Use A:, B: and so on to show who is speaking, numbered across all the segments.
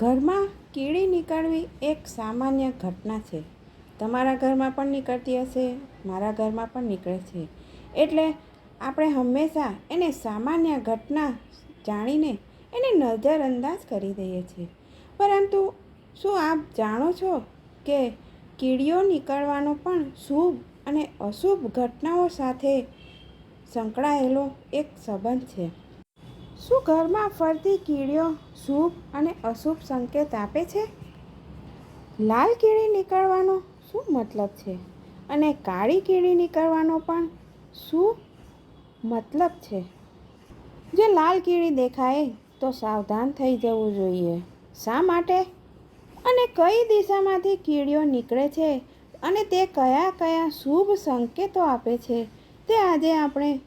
A: ઘરમાં કીડી નીકળવી એક સામાન્ય ઘટના છે. તમારા ઘરમાં પણ નીકળતી હશે, મારા ઘરમાં પણ નીકળે છે. એટલે આપણે હંમેશા એને સામાન્ય ઘટના જાણીને એને નજરઅંદાજ કરી દઈએ છીએ. પરંતુ શું આપ જાણો છો કે કીડીઓ નીકળવાનો પણ શુભ અને અશુભ ઘટનાઓ સાથે સંકળાયેલો એક સંબંધ છે? શું ઘરમાં ફરતી કીડીઓ શુભ અને અશુભ સંકેત આપે છે? લાલ કીડી નીકળવાનો શું મતલબ છે? અને કાળી કીડી નીકળવાનો પણ શું મતલબ છે? જો લાલ કીડી દેખાય તો સાવધાન થઈ જવું જોઈએ. શા માટે? અને કઈ દિશામાંથી કીડીઓ નીકળે છે? અને તે કયા કયા શુભ સંકેતો આપે છે? તે આજે આપણે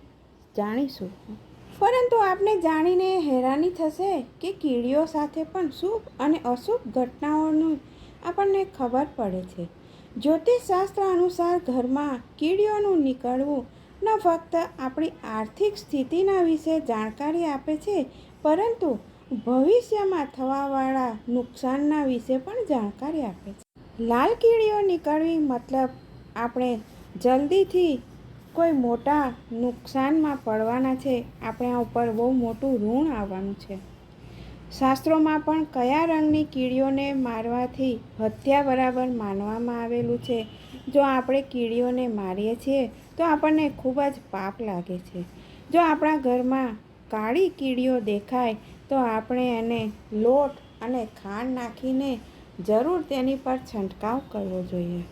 A: જાણીશું. પરંતુ આપને જાણીને હેરાની થશે કે કીડીઓ સાથે પણ શુભ અને અશુભ ઘટનાઓનું આપણને ખબર પડે છે. જ્યોતિષશાસ્ત્ર અનુસાર ઘરમાં કીડીઓનું નીકળવું ન ફક્ત આપણી આર્થિક સ્થિતિના વિશે જાણકારી આપે છે, પરંતુ ભવિષ્યમાં થવાવાળા નુકસાનના વિશે પણ જાણકારી આપે છે. લાલ કીડીઓ નીકળવી મતલબ આપણે જલ્દીથી કોઈ મોટા નુકસાનમાં પડવાના છે, આપણા ઉપર બહુ મોટું ઋણ આવવાનું છે. શાસ્ત્રોમાં પણ કયા રંગની કીડીઓને મારવાથી હત્યા બરાબર માનવામાં આવેલું છે? જો આપણે કીડીઓને મારીએ છીએ, તો આપણને ખૂબ જ પાપ લાગે છે. જો આપણા ઘરમાં કાળી કીડીઓ દેખાય, તો આપણે એને લોટ અને ખાંડ નાખીને જરૂર તેની પર છંટકાવ કરવો જોઈએ.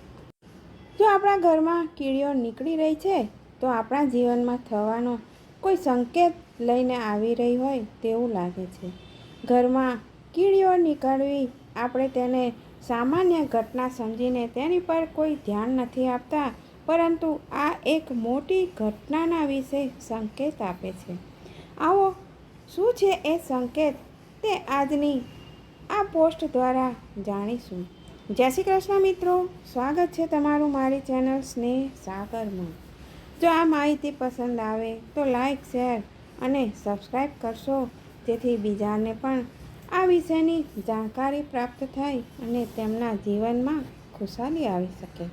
A: જો આપણા ઘરમાં કીડીઓ નીકળી રહી છે, તો આપણા જીવનમાં થવાનો કોઈ સંકેત લઈને આવી રહી હોય તેવું લાગે છે. ઘરમાં કીડીઓ નીકળવી આપણે તેને સામાન્ય ઘટના સમજીને તેની પર કોઈ ધ્યાન નથી આપતા, પરંતુ આ એક મોટી ઘટનાના વિશે સંકેત આપે છે. આવો, શું છે એ સંકેત તે આજની આ પોસ્ટ દ્વારા જાણીશું? જય શ્રી કૃષ્ણ મિત્રો, સ્વાગત છે તમારું મારી ચેનલ સ્નેહ સાગરમાં. જો આ માહિતી પસંદ આવે તો લાઈક શેર અને સબસ્ક્રાઈબ કરશો, જેથી બીજાને પણ આ વિષયની જાણકારી પ્રાપ્ત થાય અને તેમના જીવનમાં ખુશાલી આવી શકે.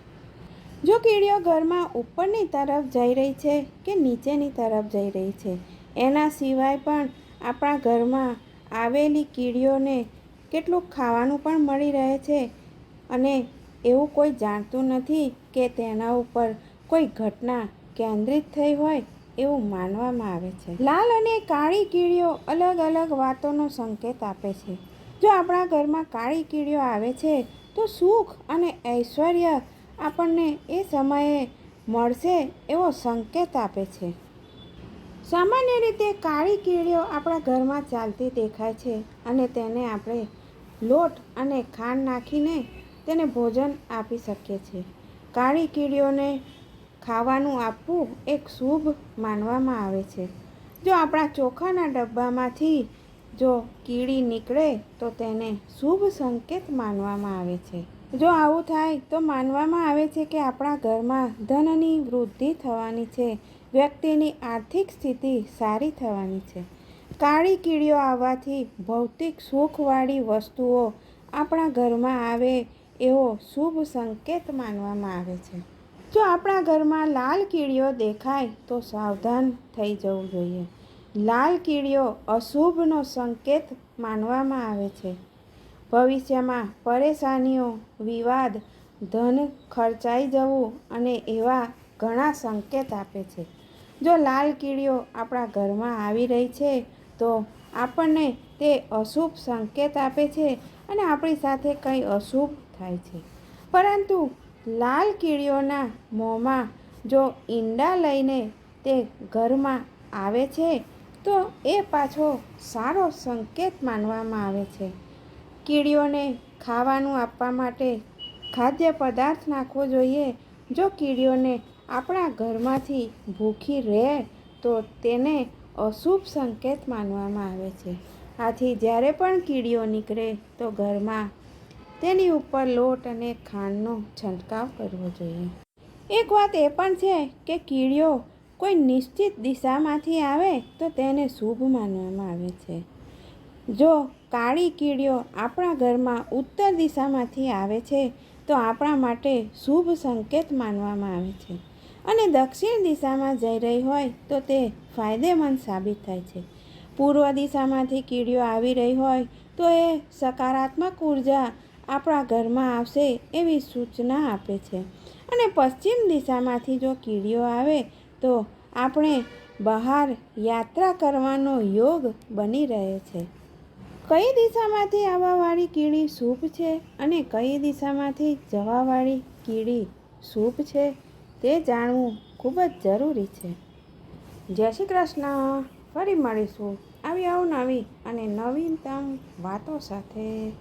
A: જો કીડીઓ ઘરમાં ઉપરની તરફ જઈ રહી છે કે નીચેની તરફ જઈ રહી છે, એના સિવાય પણ આપણા ઘરમાં આવેલી કીડીઓને કેટલું ખાવાનું પણ મળી રહે છે અને એવું કોઈ જાણતું નથી કે તેના ઉપર કોઈ ઘટના કેન્દ્રિત થઈ હોય એવું માનવામાં આવે છે. લાલ અને કાળી કીડીઓ અલગ અલગ વાતોનો સંકેત આપે છે. જો આપણા ઘરમાં કાળી કીડીઓ આવે છે, તો સુખ અને ઐશ્વર્ય આપણને એ સમયે મળશે એવો સંકેત આપે છે. સામાન્ય રીતે કાળી કીડીઓ આપણા ઘરમાં ચાલતી દેખાય છે અને તેને આપણે લોટ અને ખાંડ નાખીને તેને ભોજન આપી શકીએ છીએ કાળી કીડીઓને ખાવાનું આપવું એક શુભ માનવામાં આવે છે. જો આપણા ચોખાના ડબ્બામાંથી જો કીડી નીકળે તો તેને શુભ સંકેત માનવામાં આવે છે. જો આવું થાય તો માનવામાં આવે છે કે આપણા ઘરમાં ધનની વૃદ્ધિ થવાની છે, વ્યક્તિની આર્થિક સ્થિતિ સારી થવાની છે. કાળી કીડીઓ આવવાથી ભૌતિક સુખવાળી વસ્તુઓ આપણા ઘરમાં આવે એવો શુભ સંકેત માનવામાં આવે છે. જો આપણા ઘરમાં લાલ કીડીઓ દેખાય, તો સાવધાન થઈ જવું જોઈએ. લાલ કીડીઓ અશુભનો સંકેત માનવામાં આવે છે. ભવિષ્યમાં પરેશાનીઓ, વિવાદ, ધન ખર્ચાઈ જવું અને એવા ઘણા સંકેત આપે છે. જો લાલ કીડીઓ આપણા ઘરમાં આવી રહી છે, તો આપણને તે અશુભ સંકેત આપે છે અને આપણી સાથે કંઈ અશુભ થાય છે. પરંતુ લાલ કીડીઓના મોંમાં જો ઈંડા લઈને તે ઘરમાં આવે છે, તો એ પાછો સારો સંકેત માનવામાં આવે છે. કીડીઓને ખાવાનું આપવા માટે ખાદ્ય પદાર્થ નાખવો જોઈએ. જો કીડીઓને આપણા ઘરમાંથી ભૂખી રહે, તો તેને અશુભ સંકેત માનવામાં આવે છે. આથી જ્યારે પણ કીડીઓ નીકળે, તો ઘરમાં તેની ઉપર લોટ અને ખાંડનો છંટકાવ કરવો જોઈએ. એક વાત એ પણ છે કે કીડીઓ કોઈ નિશ્ચિત દિશામાંથી આવે તો તેને શુભ માનવામાં આવે છે. જો કાળી કીડીઓ આપણા ઘરમાં ઉત્તર દિશામાંથી આવે છે, તો આપણા માટે શુભ સંકેત માનવામાં આવે છે. અને દક્ષિણ દિશામાં જઈ રહી હોય તો તે ફાયદેમંદ સાબિત થાય છે. પૂર્વ દિશામાંથી કીડીઓ આવી રહી હોય તો એ સકારાત્મક ઊર્જા આપણા ઘરમાં આવશે એવી સૂચના આપે છે. અને પશ્ચિમ દિશામાંથી જો કીડીઓ આવે, તો આપણે બહાર યાત્રા કરવાનો યોગ બની રહે છે. કઈ દિશામાંથી આવવાવાળી કીડી શુભ છે અને કઈ દિશામાંથી જવાવાળી કીડી શુભ છે તે જાણવું ખૂબ જ જરૂરી છે. જય શ્રી કૃષ્ણ. ફરી મળીશું આવી અવનવી અને નવીનતમ વાતો સાથે.